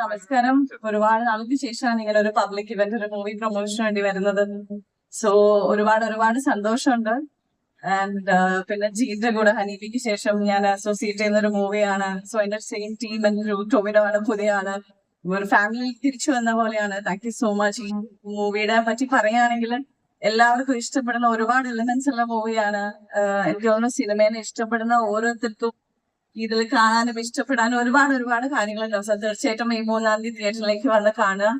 നമസ്കാരം ഒരുപാട് നാൾക്ക് ശേഷമാണ് ഇങ്ങനെ ഒരു പബ്ലിക് ഇവന്റ് ഒരു മൂവി പ്രൊമോഷന് വേണ്ടി വരുന്നത്. സോ ഒരുപാട് ഒരുപാട് സന്തോഷമുണ്ട്. ആൻഡ് പിന്നെ ജീന്റെ കൂടെ ഹനീഫിക്ക് ശേഷം ഞാൻ അസോസിയേറ്റ് ചെയ്യുന്ന ഒരു മൂവിയാണ് സോ എന്റെ സെയിം ടീം ടോമിനോ ആണ് പുതിയ ആണ് ഒരു ഫാമിലി തിരിച്ചു വന്ന പോലെയാണ്. താങ്ക് യു സോ മച്ച് ഈ മൂവിയുടെ പറ്റി പറയുകയാണെങ്കിൽ എല്ലാവർക്കും ഇഷ്ടപ്പെടുന്ന ഒരുപാട് എലിമെന്റ്സ് ഉള്ള മൂവിയാണ് എനിക്ക് തോന്നുന്നു സിനിമേനെ ഇഷ്ടപ്പെടുന്ന ഓരോരുത്തർക്കും ഇതിൽ കാണാനും ഇഷ്ടപ്പെടാനും ഒരുപാട് ഒരുപാട് കാര്യങ്ങളുണ്ടാവും സാർ തീർച്ചയായിട്ടും ഈ മൂന്നാം തീയതി തിയേറ്ററിലേക്ക് വന്ന് കാണുക.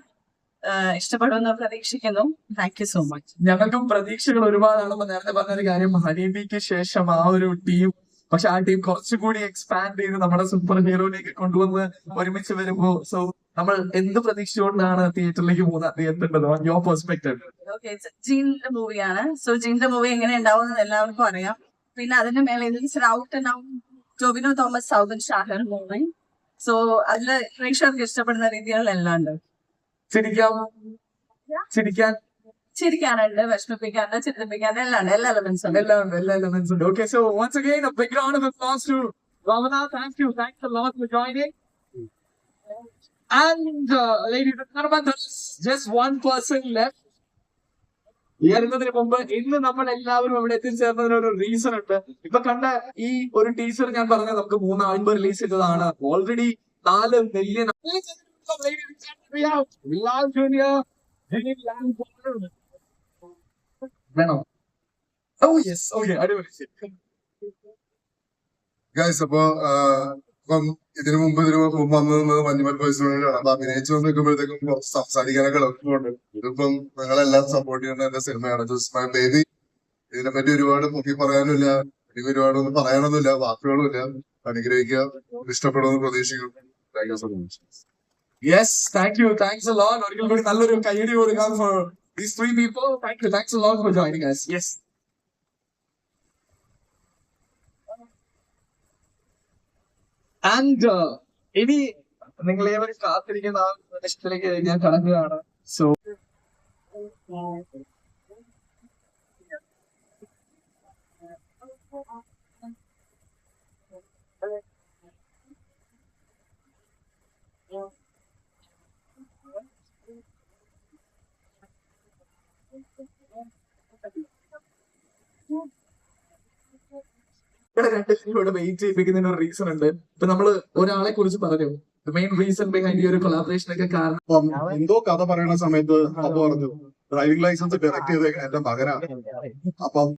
ഇഷ്ടപ്പെടുമെന്ന് പ്രതീക്ഷിക്കുന്നു. താങ്ക് യു സോ മച്ച് ഞങ്ങൾക്കും പ്രതീക്ഷകൾ ഒരുപാടാണ് നേരത്തെ നേരത്തെ പറഞ്ഞൊരു കാര്യം. ഹണിബിക്ക് ശേഷം ആ ഒരു ടീം പക്ഷെ ആ ടീം കുറച്ചുകൂടി എക്സ്പാൻഡ് ചെയ്ത് നമ്മുടെ സൂപ്പർ ഹീറോയിലേക്ക് കൊണ്ടുവന്ന് ഒരുമിച്ച് വരുമ്പോ സോ നമ്മൾ എന്ത് പ്രതീക്ഷിച്ചുകൊണ്ടാണ് തിയേറ്ററിലേക്ക് പോകുന്നത് എത്തേണ്ടത്? യുവർ പെർസ്പെക്ടീവ് ഓക്കെ ജീന്റെ മൂവിയാണ് സോ ജീന്റെ മൂവി എങ്ങനെ ഉണ്ടാവും എന്ന് എല്ലാവർക്കും അറിയാം. പിന്നെ അതിന്റെ മേലെ ഔട്ട് ഉണ്ടാവും ടോബിനോ തോമസ് സൗദൻ ഷാഹർ മൂവി സോ അതിൽ പ്രേക്ഷകർക്ക് ഇഷ്ടപ്പെടുന്ന രീതികളിലെല്ലാം ഉണ്ട്. ചിരിക്കാം. ചിരിക്കാൻ. ചിരിക്കാനുണ്ട് വിഷമിപ്പിക്കാനുണ്ട് ചിന്തിപ്പിക്കാനുണ്ട് എല്ലാം ഉണ്ട്. എല്ലാ എലമെന്റ്സ് ഉണ്ട്. എല്ലാം ഉണ്ട് എല്ലാ എലമെന്റ്സ് ഉണ്ട്. Okay so once again a big round of applause to Ravana. Thank you. Thanks a lot for joining. And uh, ladies and gentlemen there's just one person left. ഉയരുന്നതിന് മുമ്പ് ഇന്ന് നമ്മൾ എല്ലാവരും ഇവിടെ എത്തിച്ചേർന്നതിന് ഒരു റീസൺ ഉണ്ട്. ഇപ്പൊ കണ്ട ഈ ഒരു ടീച്ചർ ഞാൻ പറഞ്ഞ നമുക്ക് മൂന്ന് മൂന്നാഴ്ച റിലീസ് ചെയ്തതാണ്. ഓൾറെഡി നാല് മില്യൺ വേണോ? ഓ യെസ് ഓക്കെ അടിപൊളി. അപ്പൊ ഇതിനു മുമ്പ് ഇതിനു മുമ്പ് വന്നത് മഞ്ഞുമൽ ബോയ്സിനോടാണ് അപ്പൊ അഭിനയിച്ചു നിൽക്കുമ്പോഴത്തേക്കും കുറച്ച് സംസാരിക്കാനൊക്കെ എളുപ്പമുണ്ട് ഇതിപ്പം നിങ്ങളെല്ലാം സപ്പോർട്ട് ചെയ്യുന്ന എന്റെ സിനിമയാണ്. ജസ്റ്റ് മൈ ബേബി ഇതിനെ പറ്റി ഒരുപാട് പൊക്കി പറയാനില്ല എനിക്ക് ഒരുപാട് ഒന്നും പറയാനൊന്നുമില്ല വാക്കുകളുമില്ല അനുഗ്രഹിക്കുക. ഇഷ്ടപ്പെടുമെന്ന് പ്രതീക്ഷിക്കുന്നു. Thank you so much yes thank you thanks lot ഒരിക്കൽ കൂടി നല്ലൊരു കൈയടി കൊടുക്കാം for these three people thank you thanks lot for joining us. Yes and ഇനി നിങ്ങൾ ഏവരും കാത്തിരിക്കുന്ന ആ നിമിഷത്തിലേക്ക് ഞാൻ കടക്കുകയാണ്. സോ രണ്ടുപേരും ഇവിടെ വെയിറ്റ് ചെയ്യിപ്പിക്കുന്നതിന് ഒരു റീസൺ ഉണ്ട്. ഇപ്പൊ നമ്മൾ ഒരാളെ കുറിച്ച് പറഞ്ഞു. മെയിൻ റീസൺ ബിഹൈൻഡ് ഈ ഒരു കൊളാബറേഷൻ ഒക്കെ കാരണം എന്തോ കഥ പറയുന്ന സമയത്ത് അപ്പൊ പറഞ്ഞു ഡ്രൈവിംഗ് ലൈസൻസ് ഡയറക്ട് ചെയ്ത് എന്റെ മകനാണ്. അപ്പം